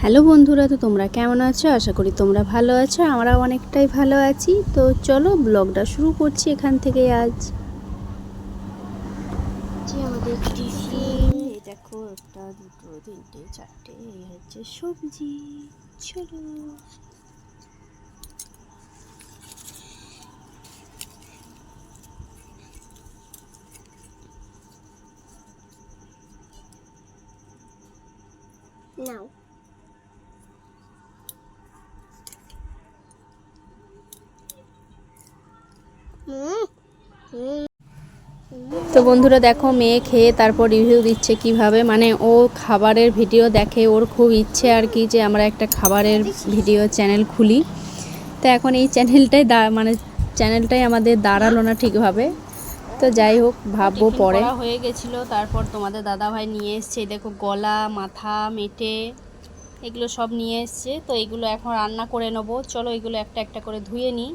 Hello বন্ধুরা তো তোমরা কেমন আছো? আশা করি তোমরা ভালো আছো আমরাও অনেকটাই ভালো আছি। তো চলো ব্লগটা শুরু করছি এখান থেকে আজ। যে আমাদের টিফিন এই দেখো একটা দুটো তিনটে চারটে এই হচ্ছে সবজি। চলো। নাও। তো বন্ধুরা দেখো মেয়ে খেয়ে তারপর রিভিউ দিচ্ছে কীভাবে। মানে ও খাবারের ভিডিও দেখে ওর খুব ইচ্ছে আর কি যে আমরা একটা খাবারের ভিডিও চ্যানেল খুলি। তো এখন এই চ্যানেলটাই দা মানে চ্যানেলটাই আমাদের দাঁড়াল না ঠিকভাবে। তো যাই হোক ভাববো পরে। হয়ে গেছিল তারপর তোমাদের দাদা ভাই নিয়ে এসছে দেখো গলা মাথা মেটে এগুলো সব নিয়ে এসছে। তো এগুলো এখন রান্না করে নেব। চলো এগুলো একটা একটা করে ধুয়ে নিই।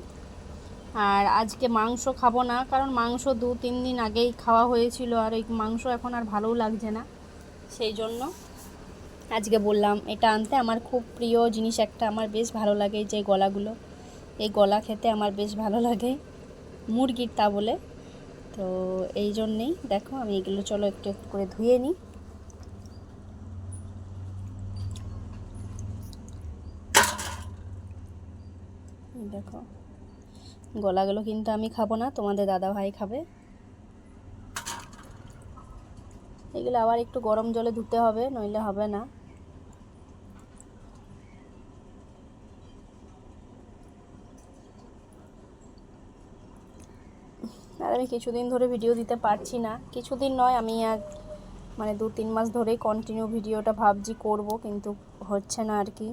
আর আজকে মাংস খাব না, কারণ মাংস দু তিন দিন আগেই খাওয়া হয়েছিল আর এই মাংস এখন আর ভালোও লাগছে না, সেই জন্য আজকে বললাম এটা আনতে। আমার খুব প্রিয় জিনিস একটা, আমার বেশ ভালো লাগে যে গলাগুলো। এই গলা খেতে আমার বেশ ভালো লাগে, মুরগির তা বলে। তো এই জন্যেই দেখো আমি এগুলো চলো একটু একটু করে ধুয়ে নিই এই দেখো গলাগুলো কিন্তু আমি খাব না, তোমাদের দাদা ভাই খাবে। এগুলো আবার একটু গরম জলে ধুতে হবে, নইলে হবে না। আর আমি কিছুদিন ধরে ভিডিও দিতে পারছি না। কিছুদিন নয়, আমি আর মানে দু তিন মাস ধরেই কন্টিনিউ ভিডিওটা ভাবছি করব, কিন্তু হচ্ছে না আর কি।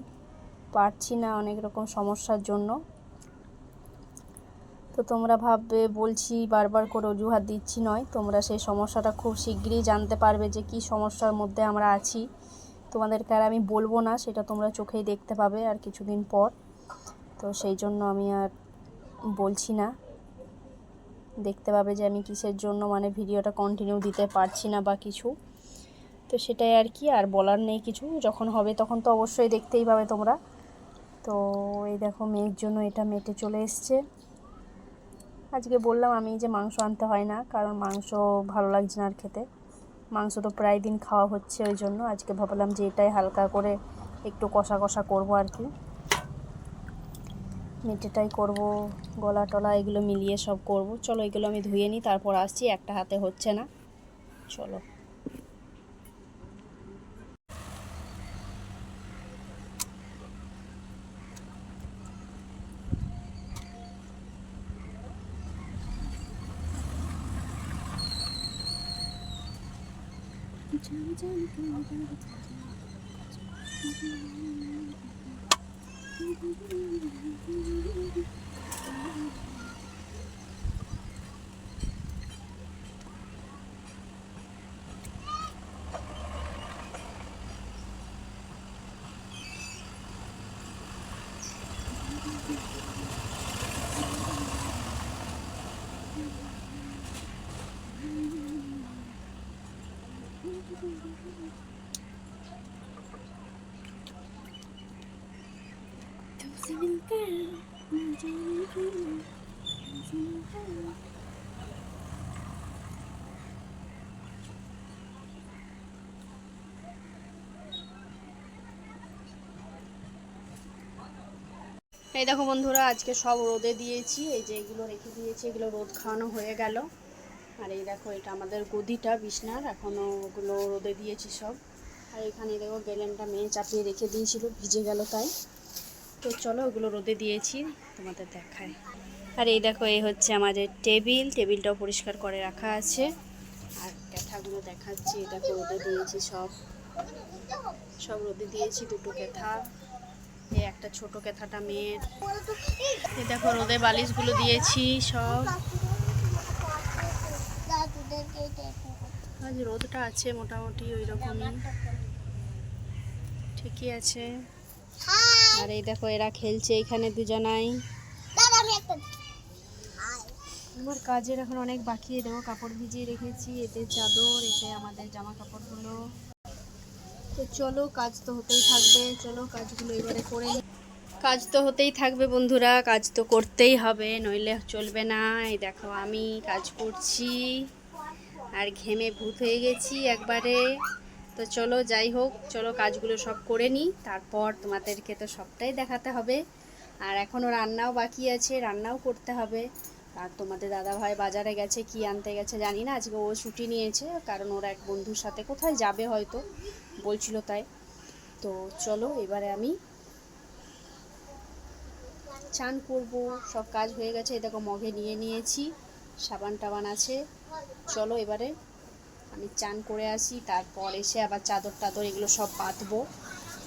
পারছি না অনেক রকম সমস্যার জন্য। তো তোমরা ভাববে, বলছি বারবার করে অজুহাত দিচ্ছি নয়। তোমরা সেই সমস্যাটা খুব শিগগিরই জানতে পারবে যে কি সমস্যার মধ্যে আমরা আছি। তোমাদেরকে আর আমি বলব না, সেটা তোমরা চোখেই দেখতে পাবে আর কিছুদিন পর। তো সেই জন্য আমি আর বলছি না। দেখতে পাবে যে আমি কিসের জন্য মানে ভিডিওটা কন্টিনিউ দিতে পারছি না বা কিছু। তো সেটাই আর কি, আর বলার নেই কিছু। যখন হবে তখন তো অবশ্যই দেখতেই পাবে তোমরা। তো এই দেখো মেয়ের জন্য এটা মেটে চলে এসছে। আজকে বললাম আমি যে মাংস আনতে হয় না, কারণ মাংস ভালো লাগছে না আর খেতে। মাংস তো প্রায় দিন খাওয়া হচ্ছে ওই জন্য। আজকে ভাবলাম যে এটাই হালকা করে একটু কষা কষা করব আর কি। মেটেটাই করব, গলা টলা এগুলো মিলিয়ে সব করব। চলো এগুলো আমি ধুয়ে নিই, তারপর আসছি। একটা হাতে হচ্ছে না। চলো। 悄悄地，偷偷地，悄悄地，偷偷地，偷偷地，偷偷地。এই দেখো বন্ধুরা, আজকে সব রোদে দিয়েছি। এই যে এগুলো রেখে দিয়েছি, এগুলো রোদ খাওয়ানো হয়ে গেল। আর এই দেখো, এটা আমাদের গদিটা, বিছনার। এখনও ওগুলো রোদে দিয়েছি সব। আর এখানে দেখো গেলেনটা মেয়ে চাপিয়ে রেখে দিয়েছিল, ভিজে গেল তাই। তো চলো, ওগুলো রোদে দিয়েছি, তোমাদের দেখায়। আর এই দেখো, এই হচ্ছে আমাদের টেবিল। টেবিলটাও পরিষ্কার করে রাখা আছে। আর ক্যাথাগুলো দেখাচ্ছি এটা রোদে দিয়েছি সব। সব রোদে দিয়েছি, দুটো ক্যাথা এই একটা ছোট ক্যাথাটা মেয়ের। এই দেখো, রোদে বালিশগুলো দিয়েছি সব। আজ রোদটা আছে মোটামুটি ওই রকমই ঠিকই আছে। আর এই দেখো, এরা খেলছে এখানে দুজনাই। আমার কাজের এখন অনেক বাকি দেবো কাপড় ভিজিয়ে রেখেছি, এতে চাদর, এতে আমাদের জামা কাপড়গুলো। তো চলো, কাজ তো হতেই থাকবে, চলো, কাজগুলো এবারে করে কাজ তো হতেই থাকবে বন্ধুরা, কাজ তো করতেই হবে, নইলে চলবে না। এই দেখো, আমি কাজ করছি। আর ঘেমে ভূত হয়ে গেছি একবারে। তো চলো, যাই হোক, চলো কাজগুলো সব করে নিই। তারপর তোমাদেরকে তো সবটাই দেখাতে হবে। আর এখনও রান্নাও বাকি আছে, রান্নাও করতে হবে। আর তোমাদের দাদাভাই বাজারে গেছে, কি আনতে গেছে জানি না। আজকে ও ছুটি নিয়েছে, কারণ ওর এক বন্ধুর সাথে কোথায় যাবে হয়তো, বলছিল তাই। তো চলো, এবারে আমি চান করব। সব কাজ হয়ে গেছে, এই দেখো মগে নিয়ে নিয়েছি। সাবান টাবান আছে। চলো এবারে আমি চান করে আসি, তারপর এসে আবার চাদর টাদর এগুলো সব পাতবো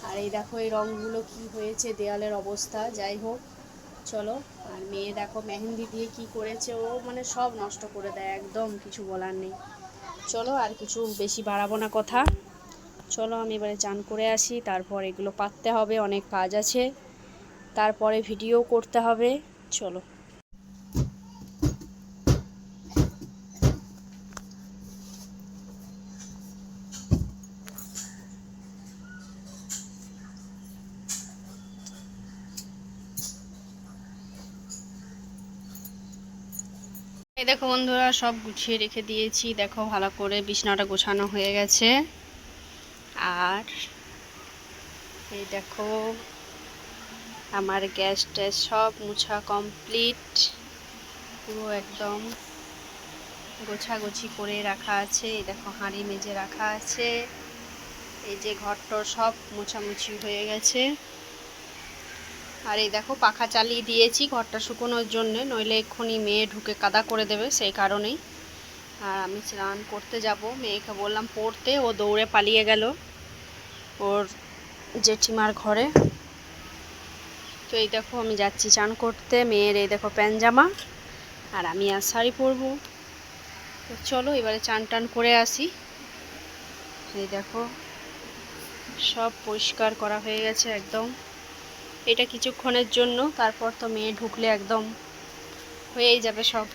আর এই দেখো, এই রঙগুলো কি হয়েছে দেওয়ালের অবস্থা, যাই হোক। চলো, আর মেয়ে দেখো মেহেন্দি দিয়ে কি করেছে, ও মানে সব নষ্ট করে দেয়, একদম কিছু বলার নেই। চলো, আর কিছু বেশি বাড়াবো না কথা। চলো, আমি এবারে চান করে আসি, তারপর এগুলো পাততে হবে, অনেক কাজ আছে। তারপরে ভিডিও করতে হবে। চলো। এই দেখো বন্ধুরা, সব গুছিয়ে রেখে দিয়েছি। দেখো ভালো করে বিছনাটা গোছানো হয়ে গেছে। আর এই দেখো, আমার গ্যাস ট্যাস সব মুছা কমপ্লিট। পুরো একদম গোছাগুছি করে রাখা আছে। এই দেখো, হাঁড়ি মেজে রাখা আছে। এই যে ঘরটর সব মোছামুছি হয়ে গেছে। আর এই দেখো, পাখা চালিয়ে দিয়েছি ঘরটা শুকোনোর জন্য। নইলে এক্ষুনি মেয়ে ঢুকে কাদা করে দেবে সেই কারণেই। আর আমি স্নান করতে যাব। মেয়েকে বললাম পড়তে, ও দৌড়ে পালিয়ে গেল ওর জেঠিমার ঘরে। তো এই দেখো, আমি যাচ্ছি চান করতে। মেয়ের এই দেখো প্যান্ট জামা আর আমি আর শাড়ি পরবো। তো চলো, এবারে চান টান করে আসি। এই দেখো, সব পরিষ্কার করা হয়ে গেছে একদম। এটা কিছুক্ষণের জন্য, তারপর তো মেয়ে ঢুকলে একদম হয়েই যাবে সব।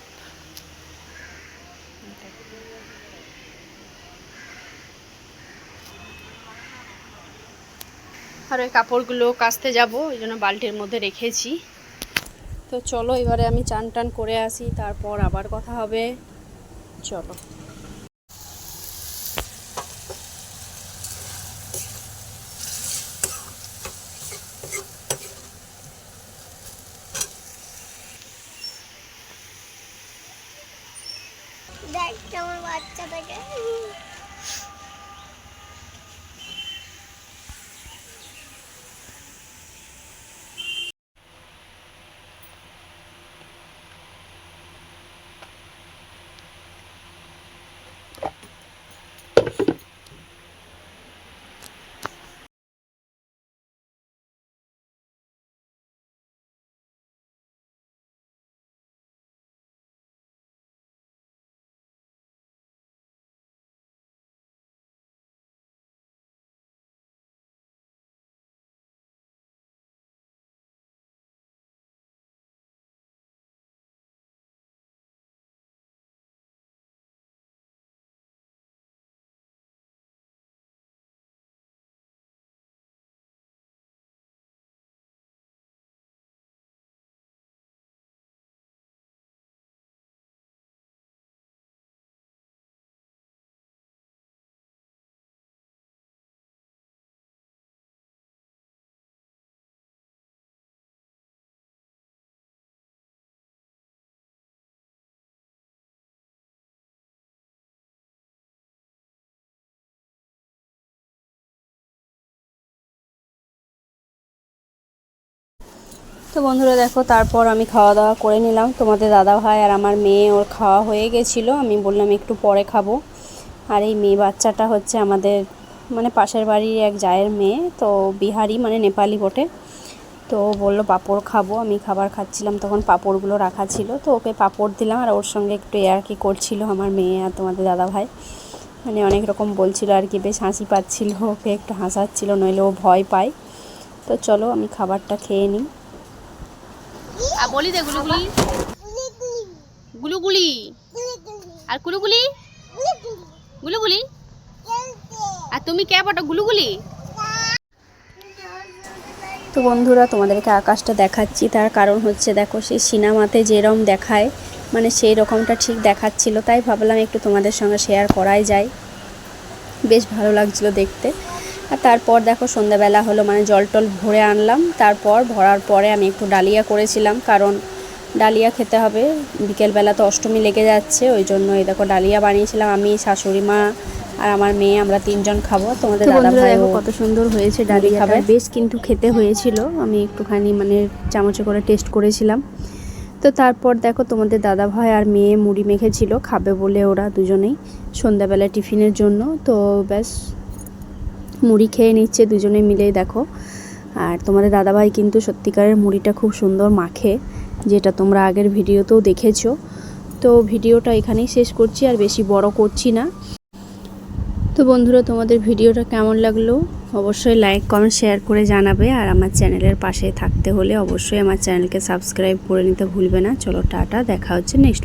আর ওই কাপড়গুলো কাচতে যাব, ওই জন্য বালতির মধ্যে রেখেছি। তো চলো, এবারে আমি চান টান করে আসি, তারপর আবার কথা হবে। চলো। তো বন্ধুরা দেখো, তারপর আমি খাওয়া দাওয়া করে নিলাম। তোমাদের দাদা ভাই আর আমার মেয়ে, ওর খাওয়া হয়ে গেছিল। আমি বললাম একটু পরে খাব। আর এই মেয়ে বাচ্চাটা হচ্ছে আমাদের মানে পাশের বাড়ির এক জায়ের মেয়ে, তো বিহারি মানে নেপালি বটে। তো বলল, পাঁপড় খাব। আমি খাবার খাচ্ছিলাম, তখন পাঁপড়গুলো রাখা ছিল। তো ওকে পাঁপড় দিলাম, আর ওর সঙ্গে একটু এয়ার কি করছিল আমার মেয়ে আর তোমাদের দাদা ভাই। মানে অনেক রকম বলছিল আর কি, বেশ হাসি পাচ্ছিল। ওকে একটু হাসাচ্ছিল, নইলে ও ভয় পায়। তো চলো, আমি খাবারটা খেয়ে নিই। আর বলি দে গুলুগুলি। গুলুগুলি। আর কুলুগুলি? গুলুগুলি। আর তুমি কে বটো গুলুগুলি? তো বন্ধুরা, তোমাদেরকে আকাশটা দেখাচ্ছি। তার কারণ হচ্ছে, দেখো সেই সিনেমাতে যেরকম দেখায় মানে সেই রকমটা ঠিক দেখাচ্ছিল। তাই ভাবলাম একটু তোমাদের সঙ্গে শেয়ার করাই যায়। বেশ ভালো লাগছিল দেখতে। আর তারপর দেখো সন্ধ্যাবেলা হলো মানে জল টল ভরে আনলাম। তারপর ভরার পরে আমি একটু ডালিয়া করেছিলাম কারণ ডালিয়া খেতে হবে। বিকেলবেলা তো অষ্টমী লেগে যাচ্ছে ওই জন্য এই দেখো ডালিয়া বানিয়েছিলাম আমি শাশুড়ি মা আর আমার মেয়ে আমরা তিনজন খাব। তোমাদের দাদা ভাই কত সুন্দর হয়েছে ডালিয়া খাবে। বেশ কিন্তু খেতে হয়েছিল আমি একটুখানি মানে চামচে করে টেস্ট করেছিলাম। তো তারপর দেখো তোমাদের দাদা ভাই আর মেয়ে মুড়ি মেখেছিল খাবে বলে ওরা দুজনেই সন্ধ্যাবেলা টিফিনের জন্য। তো ব্যাস মুড়ি খেয়ে নিচ্ছে দুজনে মিলেই দেখো। আর তোমাদের দাদাভাই কিন্তু সত্যিকারের মুড়িটা খুব সুন্দর মাখে, যেটা তোমরা আগের ভিডিওতেও দেখেছ। তো ভিডিওটা এখানেই শেষ করছি, আর বেশি বড় করছি না। তো বন্ধুরা, তোমাদের ভিডিওটা কেমন লাগল? অবশ্যই লাইক, কমেন্ট, শেয়ার করে জানাবে, আর আমার চ্যানেলের পাশে থাকতে হলে অবশ্যই আমার চ্যানেলকে সাবস্ক্রাইব করে নিতে ভুলবে না। চলো, টাটা, দেখা হচ্ছে নেক্সট